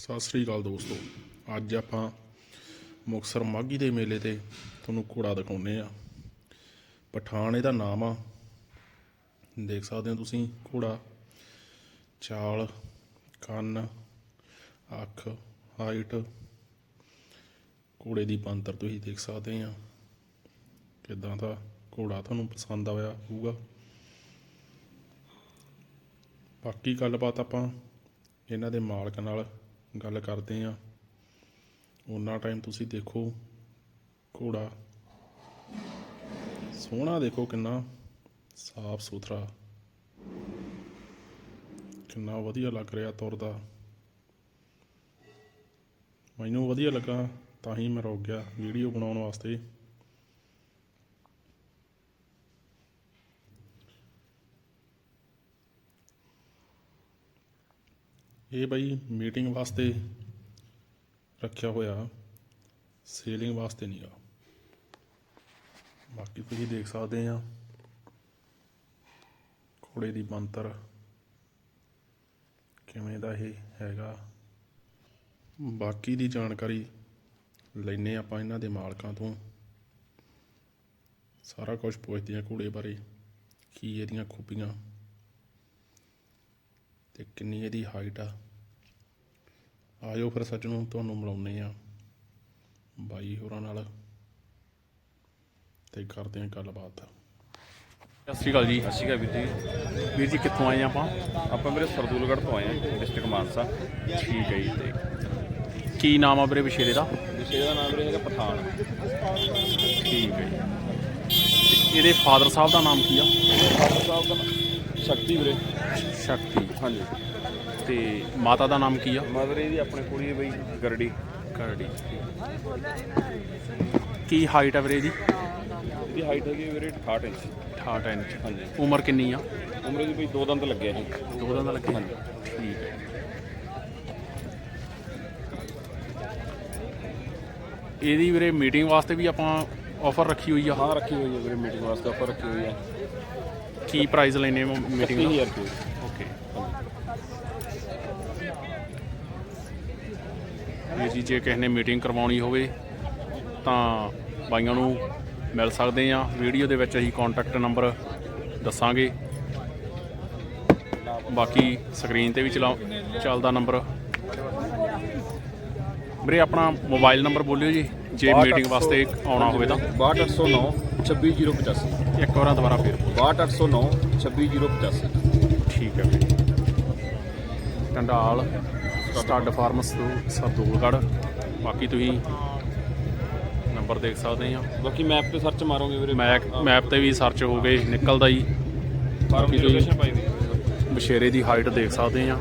ਸਤਿ ਸ੍ਰੀ ਅਕਾਲ ਦੋਸਤੋ। ਅੱਜ ਆਪਾਂ ਮੁਕਸਰ ਮਾਘੀ ਦੇ ਮੇਲੇ ਤੇ ਤੁਹਾਨੂੰ ਘੋੜਾ ਦਿਖਾਉਨੇ ਆ ਪਠਾਨ ਇਹਦਾ ਨਾਮ ਆ। ਦੇਖ ਸਕਦੇ ਹੋ ਤੁਸੀਂ ਘੋੜਾ। ਚਾਲ ਕੰਨ, ਅੱਖ, ਹਾਈਟ। ਘੋੜੇ ਦੀ ਬੰਤਰ ਤੁਸੀਂ ਦੇਖ ਸਕਦੇ ਆ ਕਿਦਾਂ ਦਾ ਘੋੜਾ ਤੁਹਾਨੂੰ ਪਸੰਦ ਆਇਆ ਹੋਊਗਾ। ਬਾਕੀ ਗੱਲਬਾਤ ਆਪਾਂ ਇਹਨਾਂ ਦੇ ਮਾਲਕ ਨਾਲ ਗੱਲ ਕਰਦੇ ਆ ਉਹਨਾਂ ਟਾਈਮ ਤੁਸੀਂ ਦੇਖੋ ਘੋੜਾ। ਸੋਹਣਾ ਦੇਖੋ ਕਿੰਨਾ ਸਾਫ਼ ਸੁਥਰਾ। ਕਿੰਨਾ ਵਧੀਆ ਲੱਗ ਰਿਹਾ ਤੁਰਦਾ। ਮੈਨੂੰ ਵਧੀਆ ਲੱਗਾ ਤਾਂ ਹੀ ਮੈਂ ਰੁਕ ਗਿਆ ਵੀਡੀਓ ਬਣਾਉਣ ਵਾਸਤੇ। ਇਹ ਬਾਈ ਮੀਟਿੰਗ ਵਾਸਤੇ ਰੱਖਿਆ ਹੋਇਆ, ਸੇਲਿੰਗ ਵਾਸਤੇ ਨਹੀਂ ਆ ਬਾਕੀ ਤੁਸੀਂ ਦੇਖ ਸਕਦੇ ਆ, ਘੋੜੇ ਦੀ ਬੰਤਰ ਕਿਵੇਂ ਦਾ ਇਹ ਹੈਗਾ। ਬਾਕੀ ਦੀ ਜਾਣਕਾਰੀ ਲੈਨੇ ਆਪਾਂ ਇਹਨਾਂ ਦੇ ਮਾਲਕਾਂ ਤੋਂ। ਸਾਰਾ ਕੁਝ ਪੁੱਛਦੇ ਆ ਘੋੜੇ ਬਾਰੇ, ਕੀ ਇਹਦੀਆਂ ਖੂਬੀਆਂ। ਤੇ ਕਿੰਨੀ ਇਹਦੀ ਹਾਈਟ ਆ। ਆਇਓ ਫਿਰ ਸੱਜਣੋ ਤੁਹਾਨੂੰ ਮਿਲਾਉਂਦੇ ਆ ਬਾਈ ਹੋਰਾਂ ਨਾਲ ਤੇ ਕਰਦੇ ਆ ਗੱਲਬਾਤ। ਸਤਿ ਸ਼੍ਰੀ ਅਕਾਲ ਜੀ। ਸਤਿ ਸ਼੍ਰੀ ਅਕਾਲ ਵੀਰ ਜੀ। ਵੀਰ ਜੀ ਕਿੱਥੋਂ ਆਏ ਆਪਾਂ? ਆਪਾਂ ਮੇਰੇ ਸਰਦੂਲਗੜ੍ਹ ਤੋਂ ਆਏ ਹਾਂ ਡਿਸਟ੍ਰਿਕਟ ਮਾਨਸਾ। ਠੀਕ ਹੈ ਜੀ। ਤੇ ਕੀ ਨਾਮ ਆ ਵੀਰੇ ਵਿਸ਼ੇਰੇ ਦਾ? ਵਿਸ਼ੇ ਦਾ ਨਾਮ ਵੀਰੇ ਹੈਗਾ ਪਠਾਨ। ਠੀਕ ਹੈ ਜੀ। ਇਹਦੇ ਫਾਦਰ ਸਾਹਿਬ ਦਾ ਨਾਮ ਕੀ ਆ? ਫਾਦਰ ਸਾਹਿਬ ਦਾ ਸ਼ਕਤੀ ਵੀਰੇ। ਸ਼ਕਤੀ। ਹਾਂਜੀ। ਤੇ ਮਾਤਾ ਦਾ ਨਾਮ ਕੀ ਆ? ਮਦਰ ਇਹਦੀ ਆਪਣੇ ਹੈ ਬਈ ਗਰੜੀ ਕਰੜੀ ਕੀ ਹਾਈਟ ਆ ਵੀਰੇ ਇਹਦੀ? ਇਹਦੀ ਹਾਈਟ ਹੈਗੀ ਵੀਰੇ 68 ਇੰਚ। 68 ਇੰਚ। ਹਾਂਜੀ। ਉਮਰ ਕਿੰਨੀ ਆ? ਉਮਰ ਇਹਦੀ ਬਈ ਦੋ ਦੰਦ ਲੱਗੇ ਜੀ। ਦੋ ਦਿਨ ਦਾ ਲੱਗੇ ਹਾਂਜੀ। ਠੀਕ ਹੈ। ਇਹਦੀ ਵੀਰੇ ਮੀਟਿੰਗ ਵਾਸਤੇ ਵੀ ਆਪਾਂ ਆਫਰ ਰੱਖੀ ਹੋਈ ਆ? ਹਾਂ ਰੱਖੀ ਹੋਈ ਹੈ ਵੀਰੇ ਮੀਟਿੰਗ ਵਾਸਤੇ ਆਪਾਂ ਰੱਖੀ ਹੋਈ ਹੈ ਕੀ ਪ੍ਰਾਈਸ ਲੈਨੇ ਮੀਟਿੰਗ 30000 ਦਾ? ਰੁਪਏ। ਇਹ ਜੀ ਜੇ ਕਿਸੇ ਨੇ ਮੀਟਿੰਗ ਕਰਵਾਉਣੀ ਹੋਵੇ ਤਾਂ ਬਾਈਆਂ ਨੂੰ ਮਿਲ ਸਕਦੇ ਆ ਵੀਡੀਓ ਦੇ ਵਿੱਚ ਅਸੀਂ ਕੰਟੈਕਟ ਨੰਬਰ ਦੱਸਾਂਗੇ। ਬਾਕੀ ਸਕਰੀਨ ਤੇ ਵੀ ਚਲਾ ਚੱਲਦਾ ਨੰਬਰ ਵੀਰੇ ਆਪਣਾ ਮੋਬਾਈਲ ਨੰਬਰ ਬੋਲਿਓ ਜੀ ਜੇ ਮੀਟਿੰਗ ਵਾਸਤੇ ਆਉਣਾ ਹੋਵੇ ਤਾਂ। 62809 26085 ਇੱਕ ਵਾਰਾਂ ਦੁਬਾਰਾ ਫੇਰ। ਬੋਲੋ। 62809 26085 ਠੀਕ ਹੈ ਵੀਰੇ। ਟੰਡਾਲ। ਸਟੱਡ ਫਾਰਮਸ ਤੋਂ ਸਰਦੂਲਗੜ੍ਹ ਬਾਕੀ ਤੁਸੀਂ ਨੰਬਰ ਦੇਖ ਸਕਦੇ ਆ। ਬਾਕੀ ਮੈਪ ਤੇ ਸਰਚ ਮਾਰੋਗੇ ਵੀਰੇ। ਮੈਪ ਮੈਪ ਤੇ ਵੀ ਸਰਚ ਹੋ ਗਏ ਨਿਕਲਦਾ ਹੀ। ਫਾਰਮ ਦੀ ਬਾਕੀ ਤੁਸੀਂ-। ਬਸ਼ੇਰੇ ਦੀ ਹਾਈਟ ਦੇਖ ਸਕਦੇ ਆ।